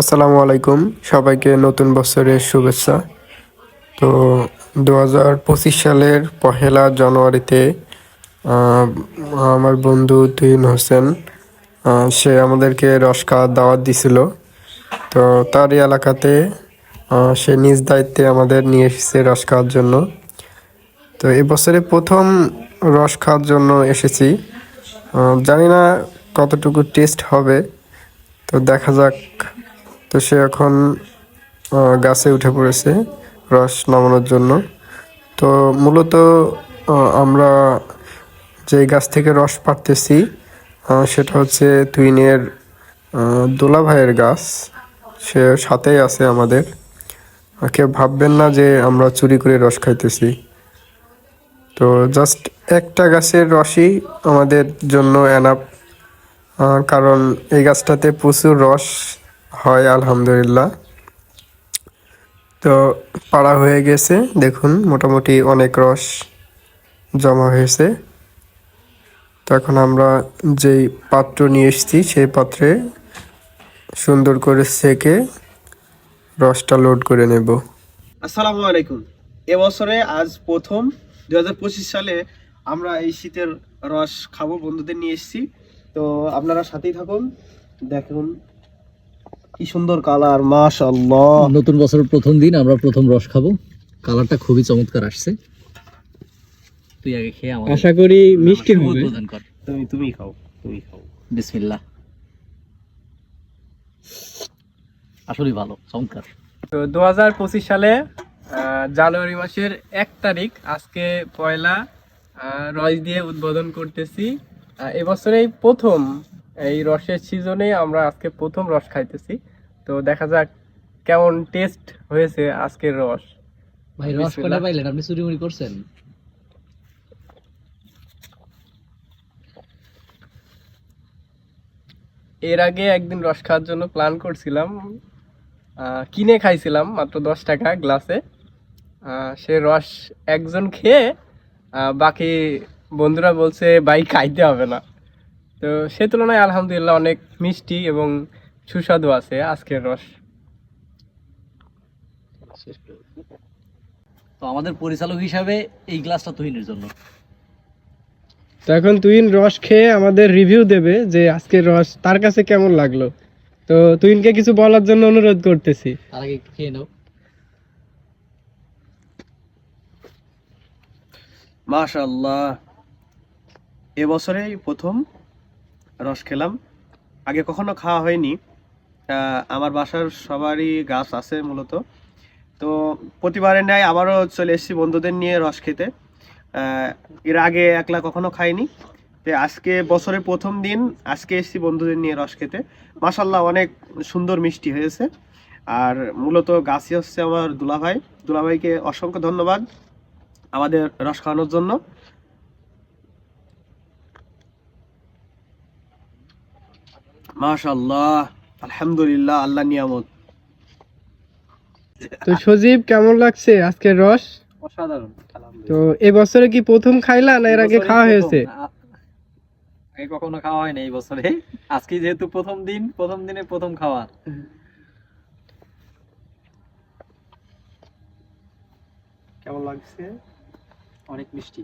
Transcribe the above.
আসসালামু আলাইকুম। সবাইকে নতুন বছরের শুভেচ্ছা। তো দু হাজার পঁচিশ সালের পহেলা জানুয়ারিতে আমার বন্ধু তুহিন হোসেন সে আমাদেরকে রস খাওয়ার দাওয়াত দিছিল। তো তারই এলাকাতে সে নিজ দায়িত্বে আমাদের নিয়ে এসেছে রস খাওয়ার জন্য। তো এবছরে প্রথম রস খাওয়ার জন্য এসেছি। জানি না কতটুকু টেস্ট হবে। তো দেখা যাক তো সে এখন গাছে উঠে পড়েছে রস নামানোর জন্য। তো মূলত আমরা যে গাছ থেকে রস পাড়তেছি সেটা হচ্ছে তুইনের দোলা ভাইয়ের গাছ। সে সাথেই আছে আমাদের। কেউ ভাববেন না যে আমরা চুরি করে রস খাইতেছি। তো জাস্ট একটা গাছের রসই আমাদের জন্য আহ, কারণ এই গাছটাতে প্রচুর রস হয়, আলহামদুলিল্লাহ। তো পাড়া হয়ে গেছে, দেখুন, মোটামুটি অনেক রস জমা হয়েছে। তো এখন আমরা যেই পাত্র নিয়ে এসেছি, সেই পাত্রে সুন্দর করে সেকে রসটা লোড করে নেব। আসসালামু আলাইকুম। এবছরে আজ প্রথম, দুই হাজার পঁচিশ সালে আমরা এই শীতের রস খাব বন্ধুদের নিয়ে এসেছি। তো আপনারা সাথেই থাকুন, দেখুন কি সুন্দর কালার মাশাআল্লাহ। নতুন বছরের প্রথম দিন আমরা প্রথম রস খাব। কালারটা খুবই চমৎকার আসছে। তুই আগে খেয়ে আমার আশা করি মিষ্টি হবে। তুমি তুমি খাও তুমি খাও। বিসমিল্লাহ। আসলেই ভালো চমৎকার। তো দু হাজার পঁচিশ সালে আহ, জানুয়ারি মাসের এক তারিখ আজকে পয়লা আহ, রস দিয়ে উদ্বোধন করতেছি। এবছরেই প্রথম এই রসের সিজনে আমরা আজকে প্রথম রস খাইতেছি। তো দেখা যাক কেমন টেস্ট হয়েছে আজকের রস। ভাই রস বিসমিল্লাহ। পাইলেন আপনি চুরি মুড়ি করছেন? এর আগে একদিন রস খাওয়ার জন্য প্ল্যান করছিলাম আহ, কিনে খাইছিলাম মাত্র দশ টাকা গ্লাসে। আহ, সে রস একজন খেয়ে আহ, বাকি বন্ধুরা বলছে ভাই খাইতে হবে না। তো সে তুলনায় আলহামদুলিল্লাহ অনেক মিষ্টি এবং সুস্বাদু আছে আজকের রস। তো আমাদের পরিচালক হিসাবে এই গ্লাসটা তুহিনের জন্য। তো এখন তুইন রস খেয়ে আমাদের রিভিউ দেবে যে আজকের রস তার কাছে কেমন লাগল। তো তুইনকে কিছু বলার জন্য অনুরোধ করতেছি। তার আগে একটু খেয়ে নাও। মাশাআল্লাহ। এবছরেই প্রথম রস খেলাম। আগে কখনো খাওয়া হয়নি। আমার বাসার সবারই গাছ আছে মূলত। তো প্রতিবারের ন্যায় আবারও চলে এসেছি বন্ধুদের নিয়ে রস খেতে। এর আগে একলা কখনো খাইনি। তো আজকে বছরের প্রথম দিন আজকে এসেছি বন্ধুদের নিয়ে রস খেতে। মাশাল্লাহ অনেক সুন্দর মিষ্টি হয়েছে। আর মূলত গাছই হচ্ছে আমার দুলাভাই। দুলাভাইকে অসংখ্য ধন্যবাদ আমাদের রস খাওয়ানোর জন্য। মাশাল্লাহ আলহামদুলিল্লাহ আল্লাহ নিয়ামত। তো সজীব কেমন লাগছে আজকের রস? অসাধারণ তো এবছরে কি প্রথম খাইলা না এর আগে খাওয়া হয়েছে? আগে কখনো খাওয়া হয়নি এই বছরে। আজকে যেহেতু প্রথম দিন প্রথম দিনে প্রথম খাওয়া। কেমন লাগছে? অনেক মিষ্টি।